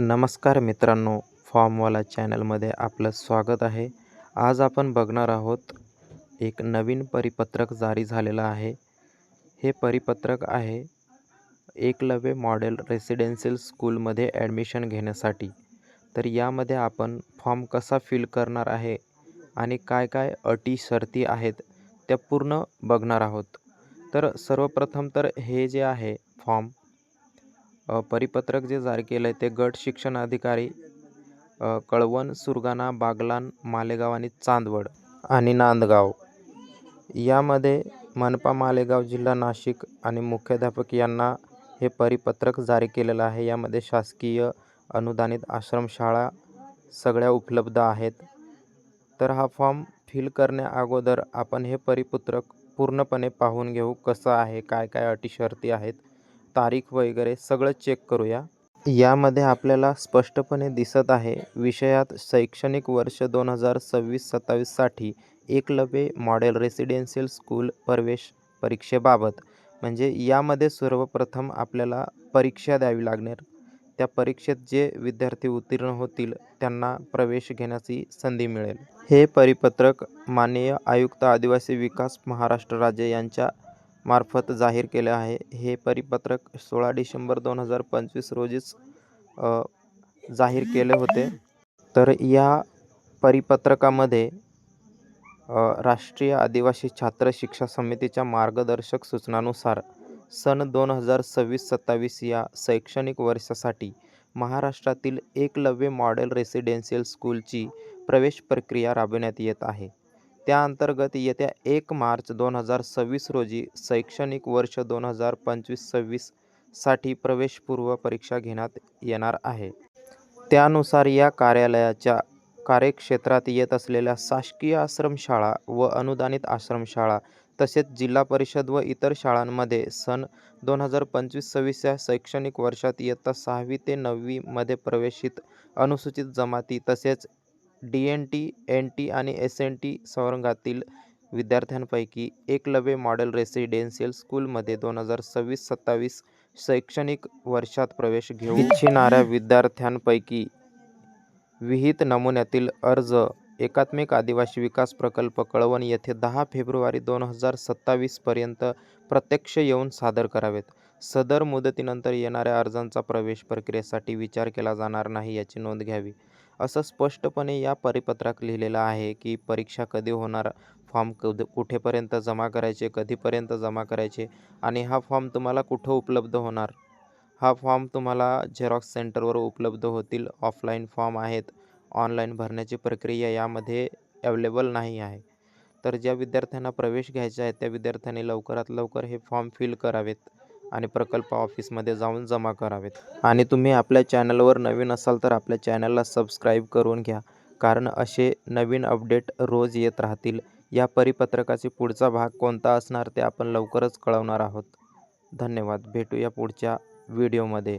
नमस्कार मित्रांनो फॉर्मवाला चॅनलमध्ये आपलं स्वागत आहे. आज आपण बघणार आहोत एक नवीन परिपत्रक जारी झालेलं आहे. हे परिपत्रक आहे एकलव्य मॉडेल रेसिडेन्शियल स्कूलमध्ये ॲडमिशन घेण्यासाठी. तर यामध्ये आपण फॉर्म कसा फिल करणार आहे आणि काय काय अटी शर्ती आहेत त्या पूर्ण बघणार आहोत. तर सर्वप्रथम तर हे जे आहे फॉर्म परिपत्रक जे जारी केलं आहे ते गट शिक्षण अधिकारी कळवण सुरगाणा बागलान मालेगाव आणि चांदवड आणि नांदगाव. यामध्ये मनपा मालेगाव जिल्हा नाशिक आणि मुख्याध्यापक यांना हे परिपत्रक जारी केलेलं आहे. यामध्ये शासकीय अनुदानित आश्रमशाळा सगळ्या उपलब्ध आहेत. तर हा फॉर्म फिल करण्या अगोदर आपण हे परिपत्रक पूर्णपणे पाहून घेऊ कसं आहे काय काय अटी शर्ती आहेत. तारीख वगैरे सगळं चेक करूया. यामध्ये आपल्याला स्पष्टपणे दिसत आहे विषयात शैक्षणिक वर्ष दोन हजार सव्वीस सत्तावीससाठी एकलव्य मॉडेल रेसिडेन्शियल स्कूल प्रवेश परीक्षेबाबत. म्हणजे यामध्ये सर्वप्रथम आपल्याला परीक्षा द्यावी लागणार. त्या परीक्षेत जे विद्यार्थी उत्तीर्ण होतील त्यांना प्रवेश घेण्याची संधी मिळेल. हे परिपत्रक माननीय आयुक्त आदिवासी विकास महाराष्ट्र राज्य यांच्या मार्फत जाहीर केले आहे. हे परिपत्रक सोळा डिसेंबर दोन हजार पंचवीस रोजीच जाहीर केले होते. तर या परिपत्रकामध्ये राष्ट्रीय आदिवासी छात्र शिक्षा समितीच्या मार्गदर्शक सूचनानुसार सन दोन हजार सव्वीस सत्तावीस या शैक्षणिक वर्षासाठी महाराष्ट्रातील एकलव्य मॉडेल रेसिडेन्शियल स्कूलची प्रवेश प्रक्रिया राबविण्यात येत आहे. त्या अंतर्गत येत्या एक मार्च दोन हजार सव्वीस रोजी शैक्षणिक वर्ष दोन हजार पंचवीस सव्वीससाठी प्रवेशपूर्व परीक्षा घेण्यात येणार आहे. त्यानुसार या कार्यालयाच्या कार्यक्षेत्रात येत असलेल्या शासकीय आश्रमशाळा व अनुदानित आश्रमशाळा तसेच जिल्हा परिषद व इतर शाळांमध्ये सन दोन हजार पंचवीस सव्वीस या शैक्षणिक वर्षात इयत्ता सहावी ते नववीमध्ये प्रवेशित अनुसूचित जमाती तसेच D N T N T आणि एस एन टी संवर्गातील विद्यार्थ्यांपैकी एकलव्य मॉडेल रेसिडेन्शियल स्कूलमध्ये दोन हजार सव्वीस सत्तावीस शैक्षणिक वर्षात प्रवेश घेऊ इच्छिणाऱ्या विद्यार्थ्यांपैकी विहित नमुन्यातील अर्ज एकात्मिक आदिवासी विकास प्रकल्प कळवण येथे दहा फेब्रुवारी दोन हजार सत्तावीसपर्यंत प्रत्यक्ष येऊन सादर करावेत. सदर मुदतीनंतर येणाऱ्या अर्जांचा प्रवेश प्रक्रियेसाठी विचार केला जाणार नाही याची नोंद घ्यावी. असं स्पष्टपणे या परिपत्रात लिहिलेलं आहे की परीक्षा कधी होणार फॉर्म कध कुठेपर्यंत जमा करायचे कधीपर्यंत जमा करायचे आणि हा फॉर्म तुम्हाला कुठं उपलब्ध होणार? हा फॉर्म तुम्हाला झेरॉक्स सेंटरवर उपलब्ध होतील. ऑफलाईन फॉर्म आहेत. ऑनलाईन भरण्याची प्रक्रिया यामध्ये अवेलेबल नाही आहे. तर ज्या विद्यार्थ्यांना प्रवेश घ्यायचा आहे त्या विद्यार्थ्यांनी लवकरात लवकर हे फॉर्म फिल करावेत. आणि प्रकल्प ऑफिसमध्ये जाऊन जमा करावेत. आणि तुम्ही आपल्या चॅनलवर नवीन असाल तर आपल्या चॅनलला सबस्क्राईब करून घ्या. कारण असे नवीन अपडेट रोज येत राहतील. या परिपत्रकाचे पुढचा भाग कोणता असणार ते आपण लवकरच कळवणार आहोत. धन्यवाद. भेटूया पुढच्या व्हिडिओमध्ये.